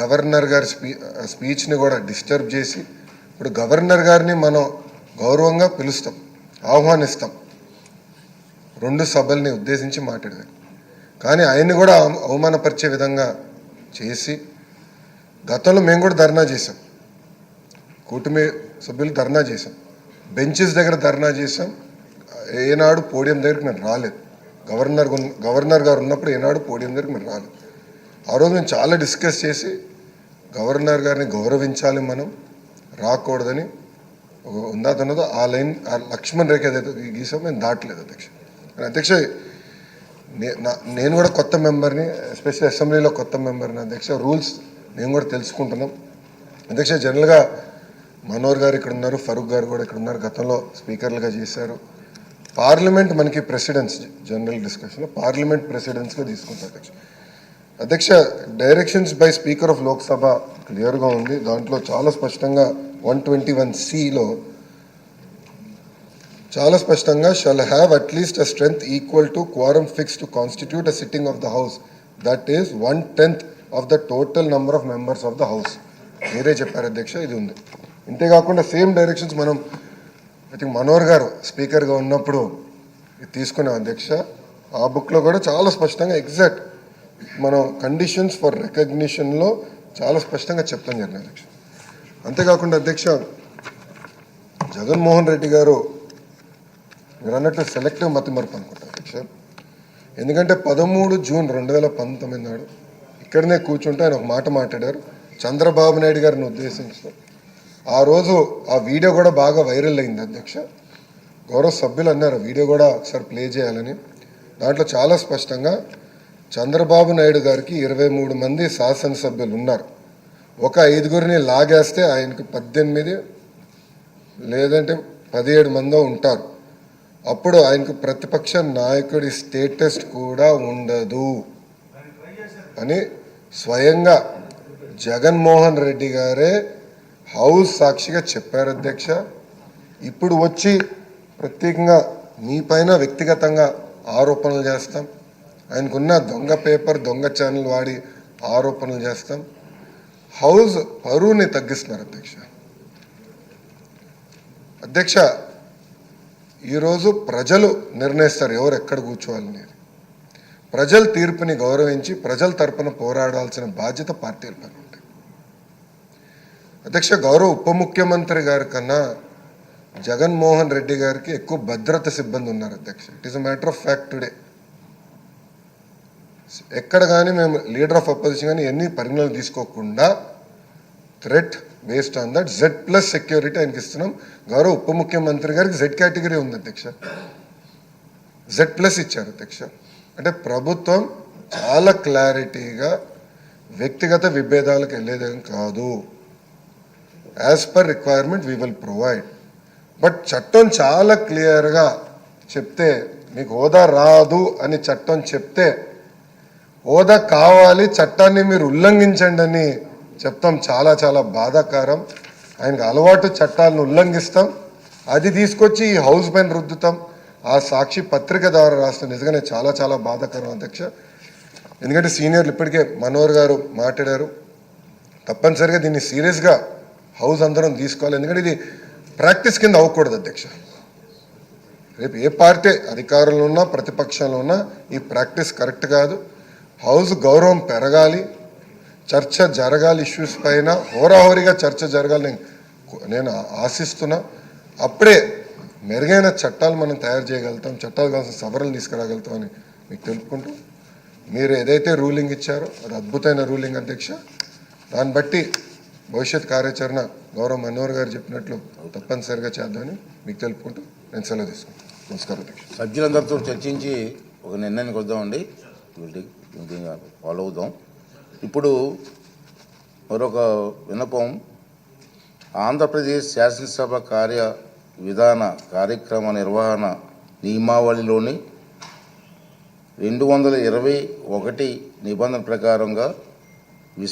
Governor గారి స్పీ స్పీచ్ని కూడా disturb చేసి ఇప్పుడు గవర్నర్ గారిని మనం గౌరవంగా పిలుస్తాం ఆహ్వానిస్తాం. రెండు సభల్ని ఉద్దేశించి మాట్లాడారు కానీ ఆయన్ని కూడా అవమానపరిచే విధంగా చేసి గతంలో మేము కూడా ధర్నా చేసాం కూటమి సభ్యులు ధర్నా చేసాం బెంచెస్ దగ్గర ధర్నా చేసాం ఏనాడు పోడియం దగ్గరికి మేము రాలేదు. గవర్నర్ గవర్నర్ గారు ఉన్నప్పుడు ఏనాడు పోడియం దగ్గరికి మేము రాలేదు. ఆ రోజు మేము చాలా డిస్కస్ చేసి గవర్నర్ గారిని గౌరవించాలి మనం రాకూడదని ఉందా ఉందాత ఆ లైన్ ఆ లక్ష్మణ్ రేఖ ఏదైతే గీసాం మేము దాటలేదు అధ్యక్ష. కానీ అధ్యక్ష నేను కూడా కొత్త మెంబర్ని ఎస్పెషల్ అసెంబ్లీలో కొత్త మెంబర్ని అధ్యక్ష రూల్స్ మేము కూడా తెలుసుకుంటున్నాం. అధ్యక్ష జనరల్గా మనోహర్ గారు ఇక్కడ ఉన్నారు ఫరూక్ గారు కూడా ఇక్కడ ఉన్నారు గతంలో స్పీకర్లుగా చేశారు. పార్లమెంట్ మనకి ప్రెసిడెన్స్ జనరల్ డిస్కషన్లో పార్లమెంట్ ప్రెసిడెన్స్గా తీసుకుంటారు అధ్యక్ష. అధ్యక్ష directions by speaker of Lok Sabha క్లియర్గా ఉంది. దాంట్లో చాలా స్పష్టంగా వన్ ట్వంటీ వన్ సిలో చాలా స్పష్టంగా shall have at least a strength equal to quorum fixed to constitute a sitting of the house that is one tenth of the total number of members of the house మీరే చెప్పారు అధ్యక్ష ఇది ఉంది. ఇంతేకాకుండా same directions మనం I think Manohar గారు స్పీకర్గా ఉన్నప్పుడు ఇది తీసుకున్నాం అధ్యక్ష. ఆ బుక్లో కూడా చాలా స్పష్టంగా ఎగ్జాక్ట్ మనం కండిషన్స్ ఫర్ రికగ్నిషన్లో చాలా స్పష్టంగా చెప్తాం జరిగిన అధ్యక్ష. అంతేకాకుండా అధ్యక్ష జగన్మోహన్ రెడ్డి గారు మీరు అన్నట్టు సెలెక్టివ్ మతి మరపు అనుకుంటా అధ్యక్ష. ఎందుకంటే పదమూడు జూన్ రెండు వేల పంతొమ్మిది నాడు ఇక్కడనే కూర్చుంటే ఆయన ఒక మాట మాట్లాడారు. చంద్రబాబు నాయుడు గారిని ఉద్దేశించి. ఆ రోజు ఆ వీడియో కూడా బాగా వైరల్ అయింది అధ్యక్ష. గౌరవ సభ్యులు అన్నారు వీడియో కూడా ఒకసారి ప్లే చేయాలని. దాంట్లో చాలా స్పష్టంగా చంద్రబాబు నాయుడు గారికి ఇరవై మూడు మంది శాసనసభ్యులు ఉన్నారు ఒక ఐదుగురిని లాగేస్తే ఆయనకు పద్దెనిమిది లేదంటే పదిహేడు మందో ఉంటారు. అప్పుడు ఆయనకు ప్రతిపక్ష నాయకుడి స్టేటస్ కూడా ఉండదు అని స్వయంగా జగన్మోహన్ రెడ్డి గారే హౌస్ సాక్షిగా చెప్పారు అధ్యక్ష. ఇప్పుడు వచ్చి ప్రత్యేకంగా మీ పైన వ్యక్తిగతంగా ఆరోపణలు చేస్తాం. ఆయనకున్న దొంగ పేపర్ దొంగ ఛానల్ వాడి ఆరోపణలు చేస్తాం. హౌస్ పరువుని తగ్గిస్తున్నారు అధ్యక్ష. అధ్యక్ష ఈరోజు ప్రజలు నిర్ణయిస్తారు ఎవరు ఎక్కడ కూర్చోవాలనేది ప్రజల తీర్పుని గౌరవించి ప్రజల తరపున పోరాడాల్సిన బాధ్యత పార్టీల పైన ఉంటుంది అధ్యక్ష గౌరవ ఉప ముఖ్యమంత్రి గారి కన్నా జగన్మోహన్ రెడ్డి గారికి ఎక్కువ భద్రత సిబ్బంది ఉన్నారు అధ్యక్ష. It is a matter of fact today ఎక్కడ కానీ మేము లీడర్ ఆఫ్ అపోజిషన్ కానీ ఎన్ని పరిగణలు తీసుకోకుండా threat based on that Z plus security ఆయనకి ఇస్తున్నాం. గౌరవ ఉప ముఖ్యమంత్రి గారికి జెడ్ కేటగిరీ ఉంది అధ్యక్ష. జెడ్ ప్లస్ ఇచ్చారు అధ్యక్ష. అంటే ప్రభుత్వం చాలా క్లారిటీగా వ్యక్తిగత విభేదాలకు వెళ్ళేదేం కాదు. As per requirement we will provide but చట్టం చాలా క్లియర్గా చెప్తే మీకు హోదా రాదు అని చట్టం చెప్తే హోదా కావాలి చట్టాన్ని మీరు ఉల్లంఘించండి అని చెప్తాం. చాలా చాలా బాధాకరం. ఆయనకు అలవాటు చట్టాలను ఉల్లంఘిస్తాం. అది తీసుకొచ్చి ఈ హౌస్ పైన రుద్దుతాం. ఆ సాక్షి పత్రిక ద్వారా రాస్తే నిజంగానే చాలా చాలా బాధాకరం అధ్యక్ష. ఎందుకంటే సీనియర్లు ఇప్పటికే మనోహర్ గారు మాట్లాడారు. తప్పనిసరిగా దీన్ని సీరియస్గా హౌస్ అందరం తీసుకోవాలి. ఎందుకంటే ఇది ప్రాక్టీస్ కింద అవ్వకూడదు అధ్యక్ష. రేపు ఏ పార్టీ అధికారంలో ఉన్నా ప్రతిపక్షంలో ఉన్నా ఈ ప్రాక్టీస్ కరెక్ట్ కాదు. హౌస్ గౌరవం పెరగాలి చర్చ జరగాలి ఇష్యూస్ పైన హోరాహోరీగా చర్చ జరగాలి నేను ఆశిస్తున్నా. అప్పుడే మెరుగైన చట్టాలు మనం తయారు చేయగలుగుతాం చట్టాలు కావాల్సిన సవరలు తీసుకురాగలుగుతాం అని మీకు తెలుపుకుంటూ మీరు ఏదైతే రూలింగ్ ఇచ్చారో అది అద్భుతమైన రూలింగ్ అధ్యక్ష దాన్ని బట్టి భవిష్యత్ కార్యాచరణ గౌరవ మనోహర్ గారు చెప్పినట్లు తప్పనిసరిగా చేద్దామని మీకు తెలుపుకుంటూ నేను సెలవు తీసుకుంటాను నమస్కారం అధ్యక్ష. సభ్యులందరితో చర్చించి ఒక నిర్ణయానికి వద్దామండి. దీన్ని ఫాలో అవుదాం ఇప్పుడు మరొక విన్నపం. ఆంధ్రప్రదేశ్ శాసనసభ కార్య విధాన కార్యక్రమ నిర్వహణ నియమావళిలోని రెండు వందల ఇరవై ఒకటి నిబంధన ప్రకారంగా